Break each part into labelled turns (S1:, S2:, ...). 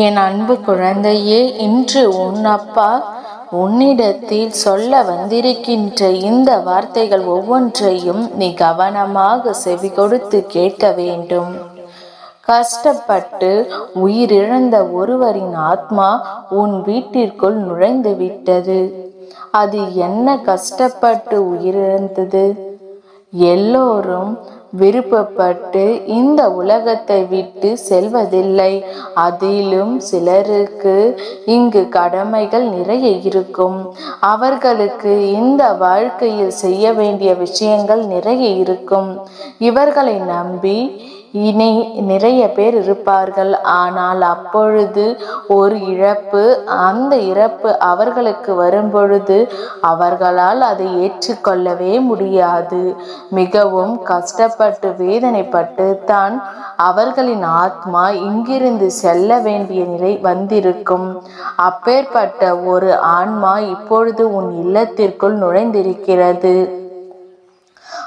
S1: என் அன்பு குழந்தையே இன்று உன் அப்பா உன்னிடத்தில் சொல்ல வந்திருக்கின்ற இந்த வார்த்தைகள் ஒவ்வொன்றையும் நீ கவனமாக செவி கொடுத்து கேட்க வேண்டும். கஷ்டப்பட்டு உயிரிழந்த ஒருவரின் ஆத்மா உன் வீட்டிற்குள் நுழைந்து விட்டது அது என்ன கஷ்டப்பட்டு உயிரிழந்தது? எல்லோரும் விருப்பப்பட்டு இந்த உலகத்தை விட்டு செல்வதில்லை. அதிலும் சிலருக்கு இங்கு கடமைகள் நிறைய இருக்கும். அவர்களுக்கு இந்த வாழ்க்கையில் செய்ய வேண்டிய விஷயங்கள் நிறைய இருக்கும். இவர்களை நம்பி இனி நிறைய பேர் இருப்பார்கள். ஆனால் அப்பொழுது ஒரு இழப்பு அந்த இறப்பு அவர்களுக்கு வரும்பொழுது அவர்களால் அதை ஏற்றுக்கொள்ளவே முடியாது. மிகவும் கஷ்டப்பட்டு வேதனைப்பட்டு தான் அவர்களின் ஆத்மா இங்கிருந்து செல்ல வேண்டிய நிலை வந்திருக்கும். அப்பேற்பட்ட ஒரு ஆன்மா இப்பொழுது உன் இல்லத்திற்குள் நுழைந்திருக்கிறது.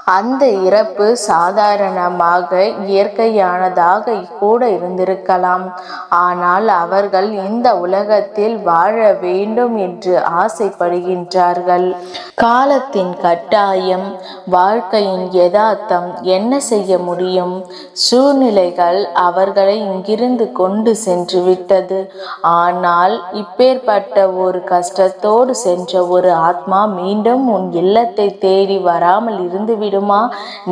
S1: அந்த இறப்பு சாதாரணமாக இயற்கையானதாக கூட இருந்திருக்கலாம். ஆனால் அவர்கள் இந்த உலகத்தில் வாழ வேண்டும் என்று ஆசைப்படுகின்றார்கள். காலத்தின் கட்டாயம் வாழ்க்கையின் யதார்த்தம் என்ன செய்ய முடியும்? சூழ்நிலைகள் அவர்களை இங்கிருந்து கொண்டு சென்று விட்டது. ஆனால் இப்பேற்பட்ட ஒரு கஷ்டத்தோடு சென்ற ஒரு ஆத்மா மீண்டும் உன் இல்லத்தை தேடி வராமல் இருந்துவிடும். விடுமா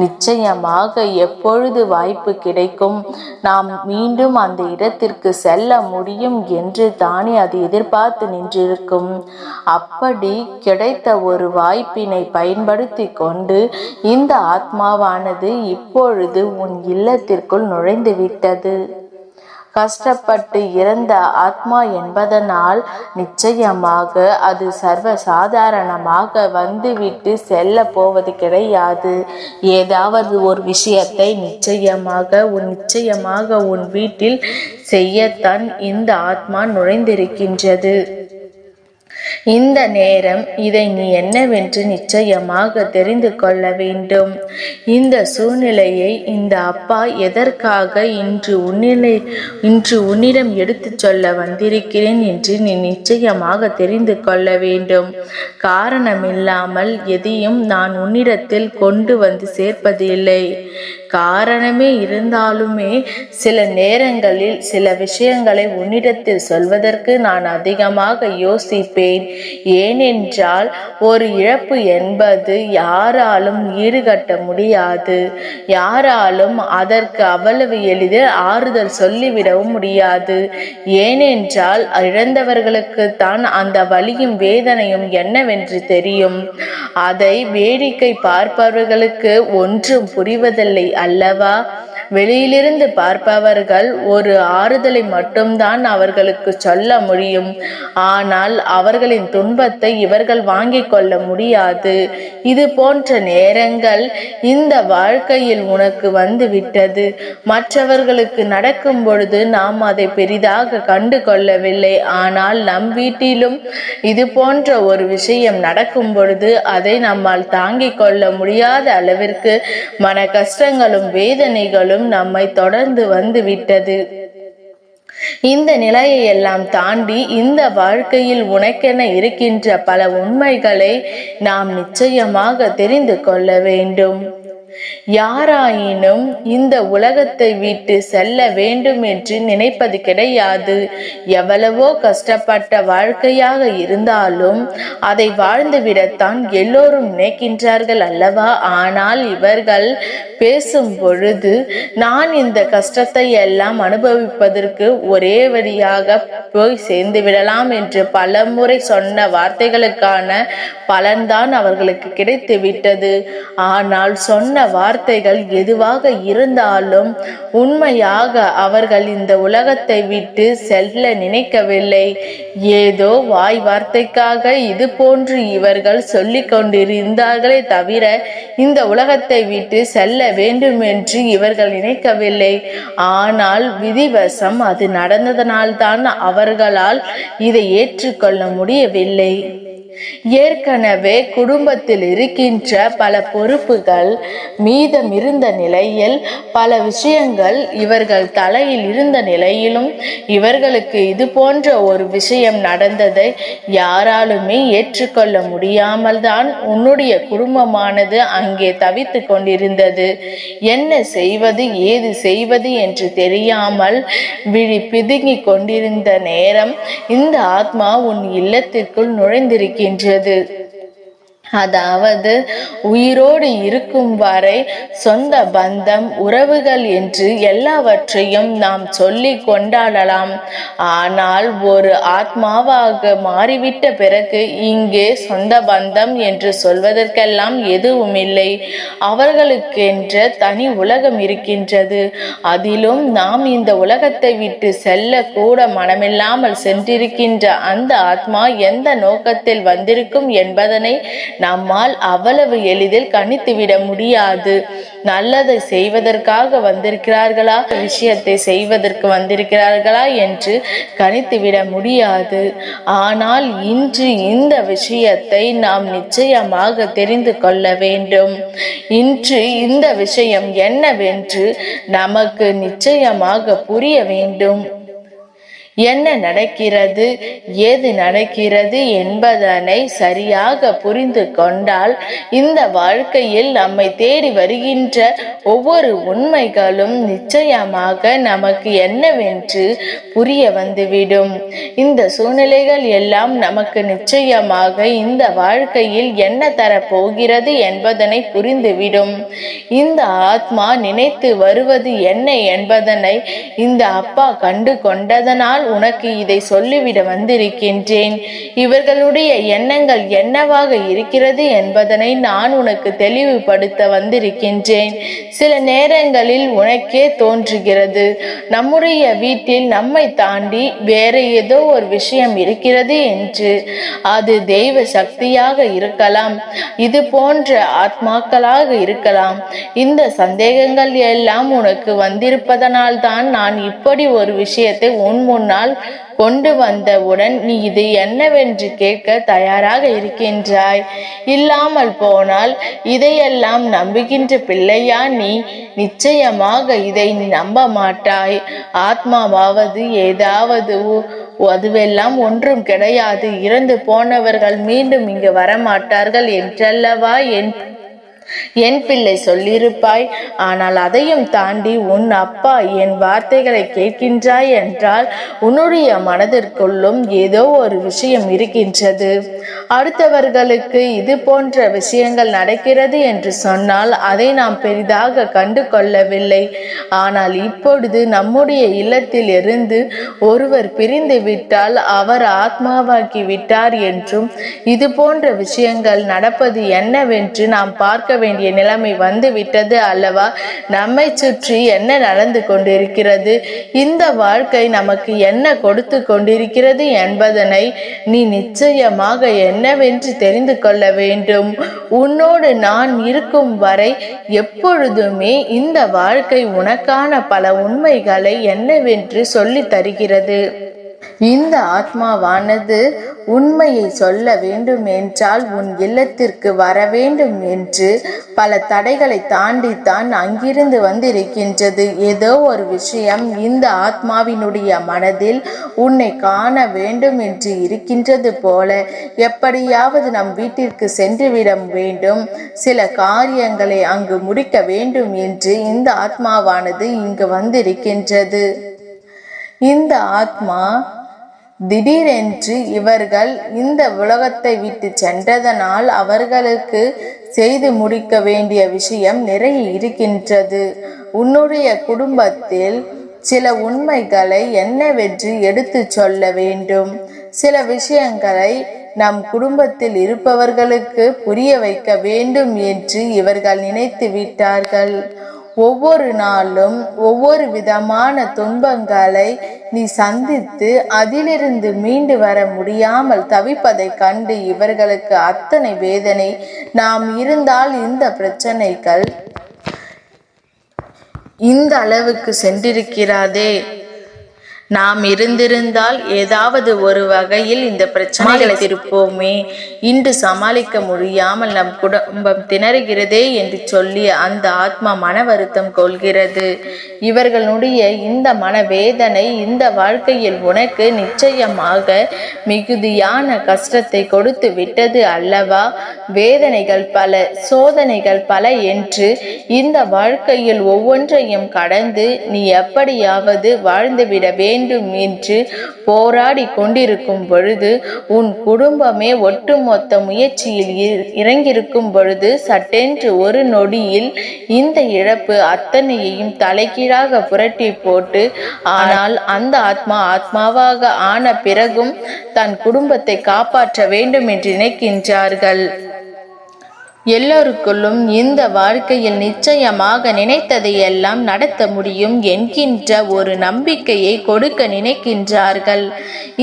S1: நிச்சயமாக எப்பொழுது வாய்ப்பு கிடைக்கும்? நாம் மீண்டும் அந்த இடத்திற்கு செல்ல முடியும் என்று தானே அது எதிர்பார்த்து நின்றிருக்கும். அப்படி கிடைத்த ஒரு வாய்ப்பினை பயன்படுத்தி கொண்டு இந்த ஆத்மாவானது இப்பொழுது உன் இல்லத்திற்குள் நுழைந்து விட்டது கஷ்டப்பட்டு இறந்த ஆத்மா என்பதனால் நிச்சயமாக அது சர்வ சாதாரணமாக வந்துவிட்டு செல்ல போவது கிடையாது. ஏதாவது ஒரு விஷயத்தை நிச்சயமாக உன் நிச்சயமாக உன் வீட்டில் செய்யத்தான் இந்த ஆத்மா நுழைந்திருக்கின்றது. இந்த நேரம் இதை நீ என்னவென்று நிச்சயமாக தெரிந்து கொள்ள வேண்டும். இந்த சூழ்நிலையை இந்த அப்பா எதற்காக இன்று உன்னிலை இன்று உன்னிடம் எடுத்துச் சொல்ல வந்திருக்கிறேன் என்று நீ நிச்சயமாக தெரிந்து கொள்ள வேண்டும். காரணமில்லாமல் எதையும் நான் உன்னிடத்தில் கொண்டு வந்து சேர்ப்பதில்லை. காரணமே இருந்தாலுமே சில நேரங்களில் சில விஷயங்களை உன்னிடத்தில் சொல்வதற்கு நான் அதிகமாக யோசிப்பேன். ஏனென்றால் ஒரு இழப்பு என்பது யாராலும் ஈடுகட்ட முடியாது. யாராலும் அதற்கு அவ்வளவு எளிதில் ஆறுதல் சொல்லிவிடவும் முடியாது. ஏனென்றால் இழந்தவர்களுக்கு தான் அந்த வலியும் வேதனையும் என்னவென்று தெரியும். அதை வேடிக்கை பார்ப்பவர்களுக்கு ஒன்றும் புரிவதில்லை அல்லவா? வெளியிலிருந்து பார்ப்பவர்கள் ஒரு ஆறுதலை மட்டும்தான் அவர்களுக்கு சொல்ல முடியும். ஆனால் அவர்களின் துன்பத்தை இவர்கள் வாங்கிக் கொள்ள முடியாது. இது போன்ற நேரங்கள் இந்த வாழ்க்கையில் உனக்கு வந்து விட்டது மற்றவர்களுக்கு நடக்கும் பொழுது நாம் அதை பெரிதாக கண்டு கொள்ளவில்லை. ஆனால் நம் வீட்டிலும் இது போன்ற ஒரு விஷயம் நடக்கும் பொழுது அதை நம்மால் தாங்கிக் கொள்ள முடியாத அளவிற்கு மன கஷ்டங்களும் வேதனைகளும் நம்மை தொடர்ந்து வந்து விட்டது. இந்த நிலையை எல்லாம் தாண்டி இந்த வாழ்க்கையில் உனக்கென இருக்கின்ற பல உண்மைகளை நாம் நிச்சயமாக தெரிந்து கொள்ள வேண்டும். யாராயினும் இந்த உலகத்தை விட்டு செல்ல வேண்டும் என்று நினைப்பது கிடையாது. எவ்வளவோ கஷ்டப்பட்ட வாழ்க்கையாக இருந்தாலும் அதை வாழ்ந்துவிடத்தான் எல்லோரும் நினைக்கின்றார்கள் அல்லவா? ஆனால் இவர்கள் பேசும் பொழுது நான் இந்த கஷ்டத்தை எல்லாம் அனுபவிப்பதற்கு ஒரே வழியாக போய் சேர்ந்து விடலாம் என்று பல முறை சொன்ன வார்த்தைகளுக்கான பலன்தான் அவர்களுக்கு கிடைத்து விட்டது ஆனால் சொன்ன வார்த்தைகள் எதுவாக இருந்தாலும் உண்மையாக அவர்கள் இந்த உலகத்தை விட்டு செல்ல நினைக்கவில்லை. ஏதோ வாய் வார்த்தைக்காக இது போன்று இவர்கள் சொல்லிக் கொண்டிருந்தார்களே தவிர இந்த உலகத்தை விட்டு செல்ல வேண்டும் என்று இவர்கள் நினைக்கவில்லை. ஆனால் விதிவசம் அது நடந்ததனால்தான் அவர்களால் இதை ஏற்றுக்கொள்ள முடியவில்லை. ஏற்கனவே குடும்பத்தில் இருக்கின்ற பல பொறுப்புகள் மீதம் இருந்த நிலையில் பல விஷயங்கள் இவர்கள் தலையில் இருந்த நிலையிலும் இவர்களுக்கு இது போன்ற ஒரு விஷயம் நடந்ததை யாராலுமே ஏற்றுக்கொள்ள முடியாமல் தான் உன்னுடைய குடும்பமானது அங்கே தவித்து கொண்டிருந்தது. என்ன செய்வது ஏது செய்வது என்று தெரியாமல் விழி பிதுங்கி கொண்டிருந்த நேரம் இந்த ஆத்மா உன் இல்லத்திற்குள் நுழைந்திருக்கின்றது அதாவது உயிரோடு இருக்கும் வரை சொந்த பந்தம் உறவுகள் என்று எல்லாவற்றையும் நாம் சொல்லி கொண்டாடலாம். ஆனால் ஒரு ஆத்மாவாக மாறிவிட்ட பிறகு இங்கே சொந்த பந்தம் என்று சொல்வதற்கெல்லாம் எதுவும் இல்லை. அவர்களுக்கென்ற தனி உலகம் இருக்கின்றது. அதிலும் நாம் இந்த உலகத்தை விட்டு செல்ல கூட மனமில்லாமல் சென்றிருக்கின்ற அந்த ஆத்மா எந்த நோக்கத்தில் வந்திருக்கும் என்பதனை நம்மால் அவ்வளவு எளிதில் கணித்துவிட முடியாது. நல்லதை செய்வதற்காக வந்திருக்கிறார்களா? விஷயத்தை செய்வதற்கு வந்திருக்கிறார்களா என்று கணித்துவிட முடியாது. ஆனால் இன்று இந்த விஷயத்தை நாம் நிச்சயமாக தெரிந்து கொள்ள வேண்டும். இன்று இந்த விஷயம் என்னவென்று நமக்கு நிச்சயமாக புரிய வேண்டும். என்ன நடக்கிறது ஏது நடக்கிறது என்பதனை சரியாக புரிந்து கொண்டால் இந்த வாழ்க்கையில் நம்மை தேடி வருகின்ற ஒவ்வொரு உண்மைகளும் நிச்சயமாக நமக்கு என்னவென்று புரிய வந்துவிடும். இந்த சூழ்நிலைகள் எல்லாம் நமக்கு நிச்சயமாக இந்த வாழ்க்கையில் என்ன தரப்போகிறது என்பதனை புரிந்துவிடும். இந்த ஆத்மா நினைத்து வருவது என்ன என்பதனை இந்த அப்பா கண்டு கொண்டதனால் உனக்கு இதை சொல்லிவிட வந்திருக்கின்றேன். இவர்களுடைய எண்ணங்கள் என்னவாக இருக்கிறது என்பதனை நான் உனக்கு தெளிவுபடுத்த வந்திருக்கின்றேன். சில நேரங்களில் உனக்கே தோன்றுகிறது. நம்முடைய வீட்டில் நம்மை தாண்டி வேற ஏதோ ஒரு விஷயம் இருக்கிறது என்று. அது தெய்வ சக்தியாக இருக்கலாம். இது போன்ற ஆத்மாக்களாக இருக்கலாம். இந்த சந்தேகங்கள் எல்லாம் உனக்கு வந்திருப்பதனால் தான் நான் இப்படி ஒரு விஷயத்தை உன் முன்னால் கொண்டு வந்தவுடன் நீ இது என்னவென்று கேட்க தயாராக இருக்கின்றாய். இல்லாமல் போனால் இதையெல்லாம் நம்புகின்ற பிள்ளையா நீ? நிச்சயமாக இதை நீ நம்ப மாட்டாய். ஆத்மாவாவது ஏதாவது அதுவெல்லாம் ஒன்றும் கிடையாது. இறந்து போனவர்கள் மீண்டும் இங்கு வரமாட்டார்கள் என்றல்லவா? என் என் பிள்ளை சொல்லியிருப்பாய். ஆனால் அதையும் தாண்டி உன் அப்பா என் வார்த்தைகளை கேட்கின்றாய் என்றால் உன்னுடைய மனதிற்குள்ளும் ஏதோ ஒரு விஷயம் இருக்கின்றது. அடுத்தவர்களுக்கு இது போன்ற விஷயங்கள் நடக்கிறது என்று சொன்னால் அதை நாம் பெரிதாக கண்டு கொள்ளவில்லை ஆனால் இப்பொழுது நம்முடைய இல்லத்தில் இருந்து ஒருவர் பிரிந்து விட்டால் அவர் ஆத்மாவாக்கி விட்டார் என்றும் இது போன்ற விஷயங்கள் நடப்பது என்னவென்று நாம் பார்க்க வேண்டிய நிலைமை வந்து விட்டது அல்லவா? நம்மை சுற்றி என்ன நடந்து கொண்டிருக்கிறது? இந்த வாழ்க்கை நமக்கு என்ன கொடுத்து கொண்டிருக்கிறது என்பதனை நீ நிச்சயமாக என்னவென்று தெரிந்து கொள்ள வேண்டும். உன்னோடு நான் இருக்கும் வரை எப்பொழுதுமே இந்த வாழ்க்கை உனக்கான பல உண்மைகளை என்னவென்று சொல்லி தருகிறது. இந்த ஆத்மாவானது உண்மையை சொல்ல வேண்டும் என்றால் உன் இல்லத்திற்கு வர வேண்டும் என்று பல தடைகளை தாண்டித்தான் அங்கிருந்து வந்திருக்கின்றது. ஏதோ ஒரு விஷயம் இந்த ஆத்மாவினுடைய மனதில் உன்னை காண வேண்டும் என்று இருக்கின்றது போல. எப்படியாவது நம் வீட்டிற்கு சென்றுவிட வேண்டும். சில காரியங்களை அங்கு முடிக்க வேண்டும் என்று இந்த ஆத்மாவானது இங்கு வந்திருக்கின்றது. இந்த ஆத்மா திடீரென்று இவர்கள் இந்த உலகத்தை விட்டு சென்றதனால் அவர்களுக்கு செய்து முடிக்க வேண்டிய விஷயம் நிறைய இருக்கின்றது. உன்னுடைய குடும்பத்தில் சில உண்மைகளை என்னவென்று எடுத்துச் சொல்ல வேண்டும். சில விஷயங்களை நம் குடும்பத்தில் இருப்பவர்களுக்கு புரிய வைக்க வேண்டும் என்று இவர்கள் நினைத்து விட்டார்கள். ஒவ்வொரு நாளும் ஒவ்வொரு விதமான துன்பங்களை நீ சந்தித்து அதிலிருந்து மீண்டு வர முடியாமல் தவிப்பதை கண்டு இவர்களுக்கு அத்தனை வேதனை. நாம் இருந்தால் இந்த பிரச்சனைகள் இந்த அளவுக்கு சென்றிருக்கிறாதே. நாம் இருந்திருந்தால் ஏதாவது ஒரு வகையில் இந்த பிரச்சனைகளை திருப்போமே. இன்று சமாளிக்க முடியாமல் நம் குடும்பம் திணறுகிறதே என்று சொல்லி அந்த ஆத்மா மன வருத்தம் கொள்கிறது. இவர்களுடைய இந்த மனவேதனை இந்த வாழ்க்கையில் உனக்கு நிச்சயமாக மிகுதியான கஷ்டத்தை கொடுத்து விட்டது அல்லவா? வேதனைகள் பல சோதனைகள் பல என்று இந்த வாழ்க்கையில் ஒவ்வொன்றையும் கடந்து நீ எப்படியாவது வாழ்ந்துவிட வேண்டும் என்று போராடி கொண்டிருக்கும் பொழுது உன் குடும்பமே ஒட்டுமொத்த ஒத்த முயற்சியில் இறங்கியிருக்கும் பொழுது சட்டென்று ஒரு நொடியில் இந்த இழப்பு அத்தனையையும் தலைகீழாக புரட்டி போட்டு ஆனால் அந்த ஆத்மா ஆத்மாவாக ஆன பிறகும் தன் குடும்பத்தை காப்பாற்ற வேண்டும் என்று நினைக்கின்றார்கள். எல்லோருக்குள்ளும் இந்த வாழ்க்கையில் நிச்சயமாக நினைத்ததை எல்லாம் நடத்த முடியும் என்கின்ற ஒரு நம்பிக்கையை கொடுக்க நினைக்கின்றார்கள்.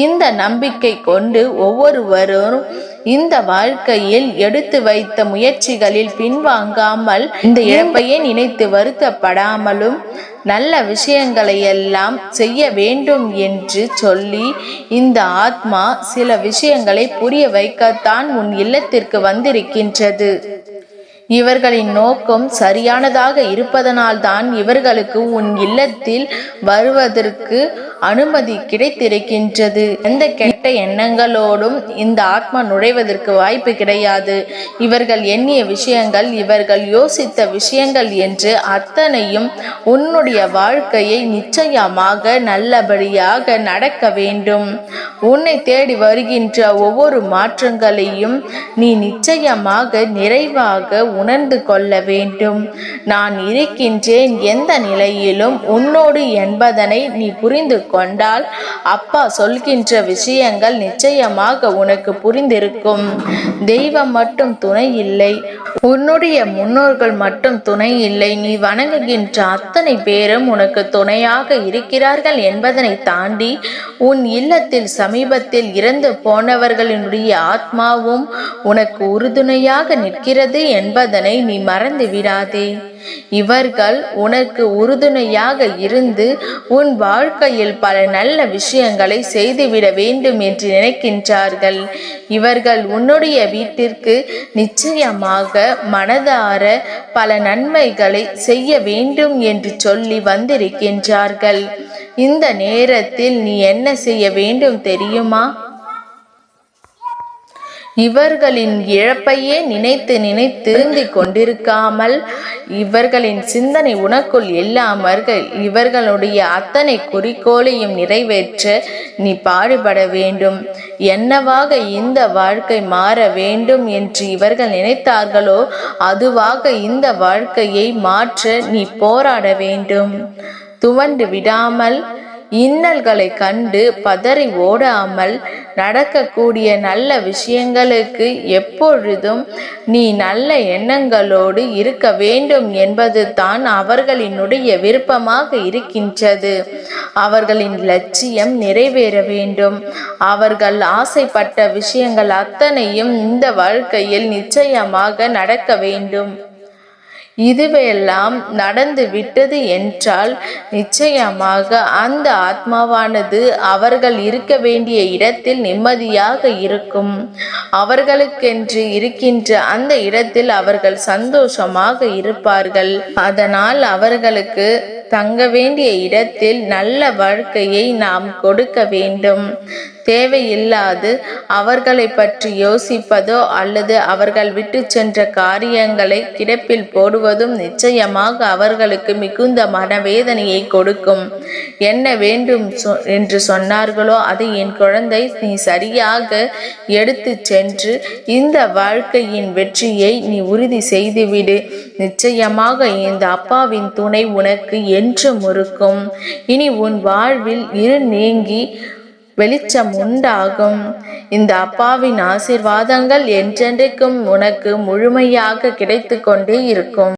S1: இந்த நம்பிக்கை கொண்டு ஒவ்வொருவரும் இந்த வாழ்க்கையில் எடுத்து வைத்த முயற்சிகளில் பின்வாங்காமல் இந்த இழப்பையே நினைத்து வருத்தப்படாமலும் நல்ல விஷயங்களை எல்லாம் செய்ய வேண்டும் என்று சொல்லி இந்த ஆத்மா சில விஷயங்களை புரிய வைக்கத்தான் உன் இல்லத்திற்கு வந்திருக்கின்றது. இவர்களின் நோக்கம் சரியானதாக இருப்பதனால்தான் இவர்களுக்கு உன் இல்லத்தில் வருவதற்கு அனுமதி கிடைத்திருக்கின்றது. எந்த கெட்ட எண்ணங்களோடும் இந்த ஆத்மா நுழைவதற்கு வாய்ப்பு கிடையாது. இவர்கள் எண்ணிய விஷயங்கள் இவர்கள் யோசித்த விஷயங்கள் என்று அத்தனையும் உன்னுடைய வாழ்க்கையை நிச்சயமாக நல்லபடியாக நடக்க வேண்டும். உன்னை தேடி வருகின்ற ஒவ்வொரு மாற்றங்களையும் நீ நிச்சயமாக நிறைவாக உணர்ந்து கொள்ள வேண்டும். நான் இருக்கின்றேன் எந்த நிலையிலும் உன்னோடு என்பதனை நீ புரிந்து கொண்டால் அப்பா சொல்கின்ற விஷயங்கள் நிச்சயமாக உனக்கு புரிந்திருக்கும். தெய்வம் மட்டும் துணை இல்லை உன்னுடைய முன்னோர்கள் மட்டும் துணை இல்லை நீ வணங்குகின்ற அத்தனை பேரும் உனக்கு துணையாக இருக்கிறார்கள் என்பதனை தாண்டி உன் இல்லத்தில் சமீபத்தில் இறந்து போனவர்களினுடைய ஆத்மாவும் உனக்கு உறுதுணையாக நிற்கிறது என்பதனை நீ மறந்து விடாதே. இவர்கள் உனக்கு உறுதுணையாக இருந்து உன் வாழ்க்கையில் பல நல்ல விஷயங்களை செய்துவிட வேண்டும் என்று நினைக்கின்றார்கள். இவர்கள் உன்னுடைய வீட்டிற்கு நிச்சயமாக மனதார பல நன்மைகளை செய்ய வேண்டும் என்று சொல்லி வந்திருக்கின்றார்கள். இந்த நேரத்தில் நீ என்ன செய்ய வேண்டும் தெரியுமா? இவர்களின் இழப்பையே நினைத்து நினைத்து திருந்திக் கொண்டிருக்காமல் இவர்களின் சிந்தனை உனக்குள் இல்லாமர்கள் இவர்களுடைய அத்தனை குறிக்கோளையும் நிறைவேற்ற நீ பாடுபட வேண்டும். என்னவாக இந்த வாழ்க்கை மாற வேண்டும் என்று இவர்கள் நினைத்தார்களோ அதுவாக இந்த வாழ்க்கையை மாற்ற நீ போராட வேண்டும். துவண்டு விடாமல் இன்னல்களை கண்டு பதறி ஓடாமல் நடக்கக்கூடிய நல்ல விஷயங்களுக்கு எப்பொழுதும் நீ நல்ல எண்ணங்களோடு இருக்க வேண்டும் என்பது தான் அவர்களினுடைய விருப்பமாக இருக்கின்றது. அவர்களின் லட்சியம் நிறைவேற வேண்டும். அவர்கள் ஆசைப்பட்ட விஷயங்கள் அத்தனையும் இந்த வாழ்க்கையில் நிச்சயமாக நடக்க வேண்டும். இதுவெல்லாம் நடந்து விட்டது என்றால் நிச்சயமாக அந்த ஆத்மாவானது அவர்கள் இருக்க வேண்டிய இடத்தில் நிம்மதியாக இருக்கும். அவர்களுக்கென்று இருக்கின்ற அந்த இடத்தில் அவர்கள் சந்தோஷமாக இருப்பார்கள். அதனால் அவர்களுக்கு தங்க வேண்டிய இடத்தில் நல்ல வாழ்க்கையை நாம் கொடுக்க வேண்டும். தேவையில்லாது அவர்களை பற்றி யோசிப்பதோ அல்லது அவர்கள் விட்டு சென்ற காரியங்களை கிடப்பில் போடுவதும் நிச்சயமாக அவர்களுக்கு மிகுந்த மனவேதனையை கொடுக்கும். என்ன வேண்டும் சொ- என்று சொன்னார்களோ அதை என் குழந்தை நீ சரியாக எடுத்து சென்று இந்த வாழ்க்கையின் வெற்றியை நீ உறுதி செய்துவிடு. நிச்சயமாக இந்த அப்பாவின் துணை உனக்கு என்றும் இருக்கும். இனி உன் வாழ்வில் இரு நீங்கி வெளிச்சம் உண்டாகும். இந்த அப்பாவின் ஆசிர்வாதங்கள் என்றென்றைக்கும் உனக்கு முழுமையாக கிடைத்து கொண்டே இருக்கும்.